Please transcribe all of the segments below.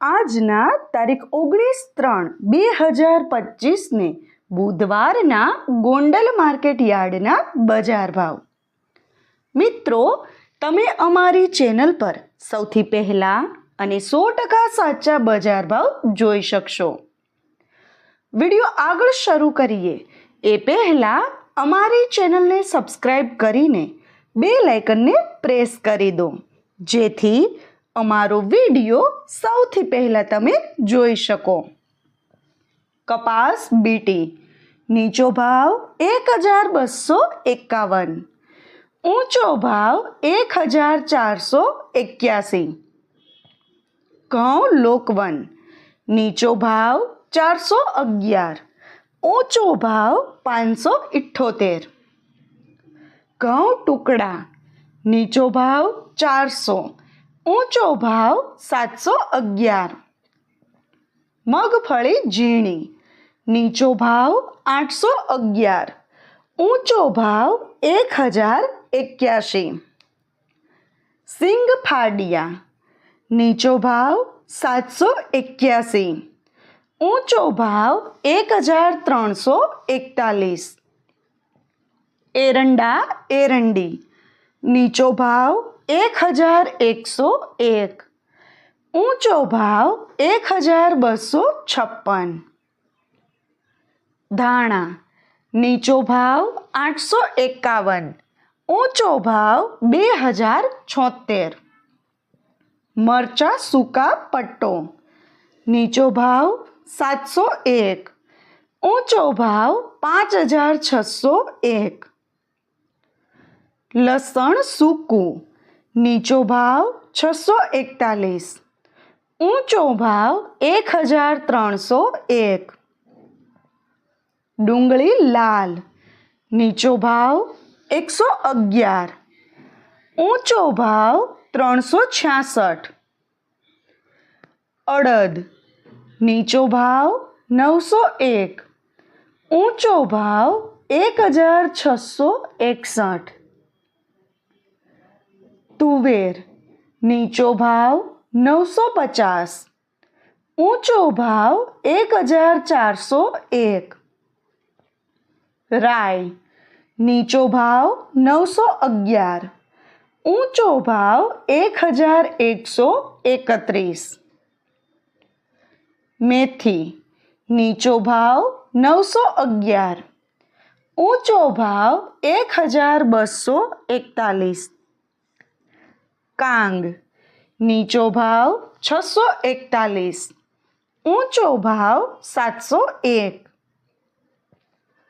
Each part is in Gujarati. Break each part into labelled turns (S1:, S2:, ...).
S1: આજના તારીખ ઓગણીસ ત્રણ બે હજાર પચીસને બુધવારના ગોંડલ માર્કેટ યાર્ડના બજાર ભાવ. મિત્રો, તમે અમારી ચેનલ પર સૌથી પહેલાં અને સો ટકા સાચા બજાર ભાવ જોઈ શકશો. વીડિયો આગળ શરૂ કરીએ. એ પહેલાં અમારી ચેનલને સબસ્ક્રાઈબ કરીને બે લાઇકનને પ્રેસ કરી દો. જેથી અમારો વીડિયો સૌથી પહેલાં તમે જોઈ શકો. કપાસ બીટી, નીચો ભાવ એક હજાર બસો એકાવન, ઊંચો ભાવ એક હજાર ચારસો એક્યાસી, ઘઉં લોકવન, નીચો ભાવ ચારસો અગિયાર, ઊંચો ભાવ પાંચસો ઇઠ્ઠોતેર ઘઉં ટુકડા, નીચો ભાવ ચારસો ઊંચો ભાવ સાતસો અગિયાર. મગફળી ઝીણી. નીચો ભાવ આઠસો અગિયાર. ઊંચો ભાવ એક હજાર એક્યાસી સિંગ ફાડિયા. નીચો ભાવ સાતસો એક્યાસી ઊંચો ભાવ એક હજાર ત્રણસો એકતાલીસ. એરંડા એરંડી. નીચો ભાવ એક હજાર એકસો એક. ઊંચો ભાવ એક હજાર બસો છપ્પન. ધાણા, નીચો ભાવ આઠસો એકાવન. ઊંચો ભાવ બે હજાર છોતેર. મરચા સૂકા પટ્ટો, નીચો ભાવ સાતસો એક. ઊંચો ભાવ પાંચ હજાર છસો એક. લસણ સૂકું નીચો ભાવ છસો એકતાલીસ, ઊંચો ભાવ એક હજાર ત્રણસો એક. ડુંગળી લાલ, નીચો ભાવ એકસો અગિયાર, ઊંચો ભાવ ત્રણસો છ્યાસઠ. અડદ, નીચો ભાવ નવસો એક, ઊંચો ભાવ એક હજાર છસો એકસઠ. તુવેર, નીચો ભાવ નવસો પચાસ, ઊંચો ભાવ એક હજાર ચારસો એક. રાય નીચો ભાવ નવસો અગિયાર, ઊંચો ભાવ એક હજાર એકસો એકત્રીસ. મેથી, નીચો ભાવ નવસો અગિયાર, ઊંચો ભાવ એક હજાર બસો એકતાલીસ. કાંગ. નીચો ભાવ છસો એકતાલીસ. ઊંચો ભાવ સાતસો એક.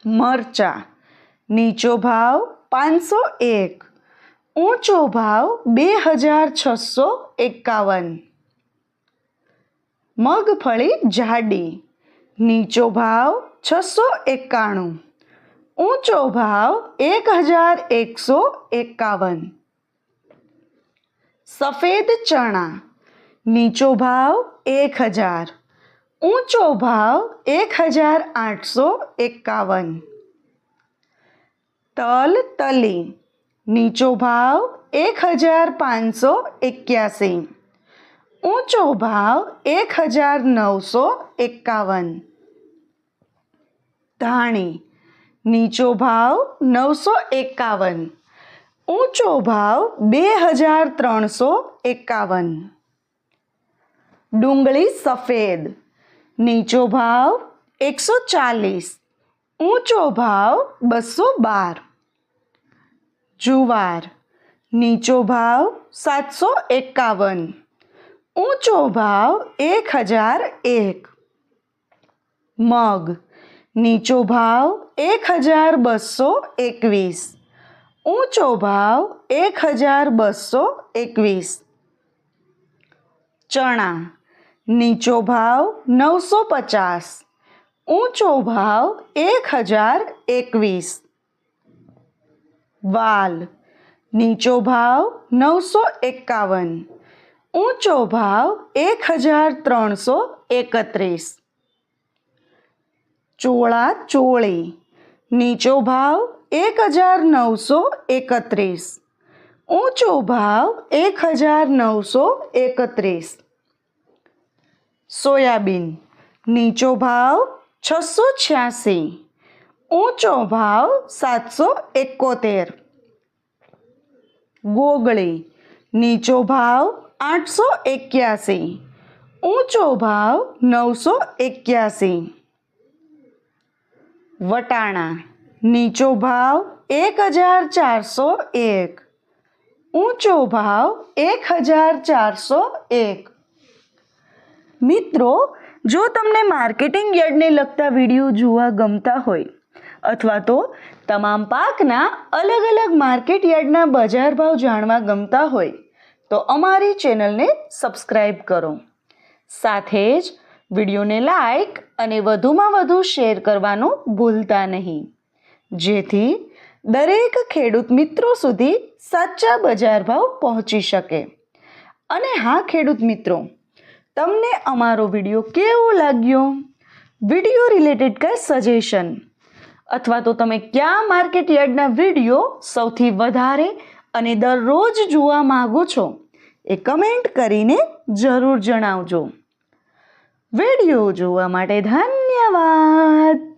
S1: મરચા. નીચો ભાવ પાંચસો એક. ઊંચો ભાવ બે હજાર છસો એકાવન. મગફળી જાડી. નીચો ભાવ છસો એકાણું. ઊંચો ભાવ એક હજાર એકસો એકાવન. સફેદ ચણા, નીચો ભાવ એક હજાર, ઊંચો ભાવ એક હજાર આઠસો એકાવન. તલ તલી, નીચો ભાવ એક હજાર પાંચસો એક્યાસી, ઊંચો ભાવ એક હજાર નવસો એકાવન. ધાણી, નીચો ભાવ નવસો એકાવન. ઊંચો ભાવ બે હજાર ત્રણસો એકાવન. ડુંગળી સફેદ. નીચો ભાવ એકસો ચાલીસ. ઊંચો ભાવ બસો બાર. જુવાર. નીચો ભાવ સાતસો એકાવન. ઊંચો ભાવ એક હજાર એક. મગ. નીચો ભાવ એક હજાર બસો એકવીસ. ઊંચો ભાવ એક હજાર બસો એકવીસ. ચણા, નીચો ભાવ નવસો પચાસ. ઊંચો ભાવ એક હજાર એકવીસ. વાલ, નીચો ભાવ નવસો એકાવન. ઊંચો ભાવ એક હજાર ત્રણસો એકત્રીસ. ચોળા ચોળી, નીચો ભાવ એક હજાર નવસો એકત્રીસ. ઊંચો ભાવ એક હજાર નવસો એકત્રીસ. સોયાબીન, નીચો ભાવ છસો છ્યાસી. ઊંચો ભાવ સાતસો એકોતેર. ગોગળી, નીચો ભાવ આઠસો એક્યાસી. ઊંચો ભાવ નવસો એક્યાસી. વટાણા નીચો ભાવ એક હજાર ચારસો એક. ઊંચો ભાવ એક હજાર ચારસો એક. મિત્રો, જો તમને માર્કેટિંગ યાર્ડને લગતા વીડિયો જોવા ગમતા હોય, અથવા તો તમામ પાકના અલગ અલગ માર્કેટ યાર્ડના બજાર ભાવ જાણવા ગમતા હોય, તો અમારી ચેનલને સબસ્ક્રાઈબ કરો. સાથે જ વિડીયોને લાઈક અને વધુમાં વધુ શેર કરવાનું ભૂલતા નહીં. જેથી દરેક ખેડૂત મિત્રો સુધી સાચા બજાર ભાવ પહોંચી શકે. અને હા, ખેડૂત મિત્રો, તમને અમારો વીડિયો કેવો લાગ્યો? વીડિયો રિલેટેડ કંઈ સજેશન અથવા તો તમે કયા માર્કેટ યાર્ડના વીડિયો સૌથી વધારે અને દરરોજ જોવા માગો છો એ કમેન્ટ કરીને જરૂર જણાવજો. વીડિયો જોવા માટે ધન્યવાદ!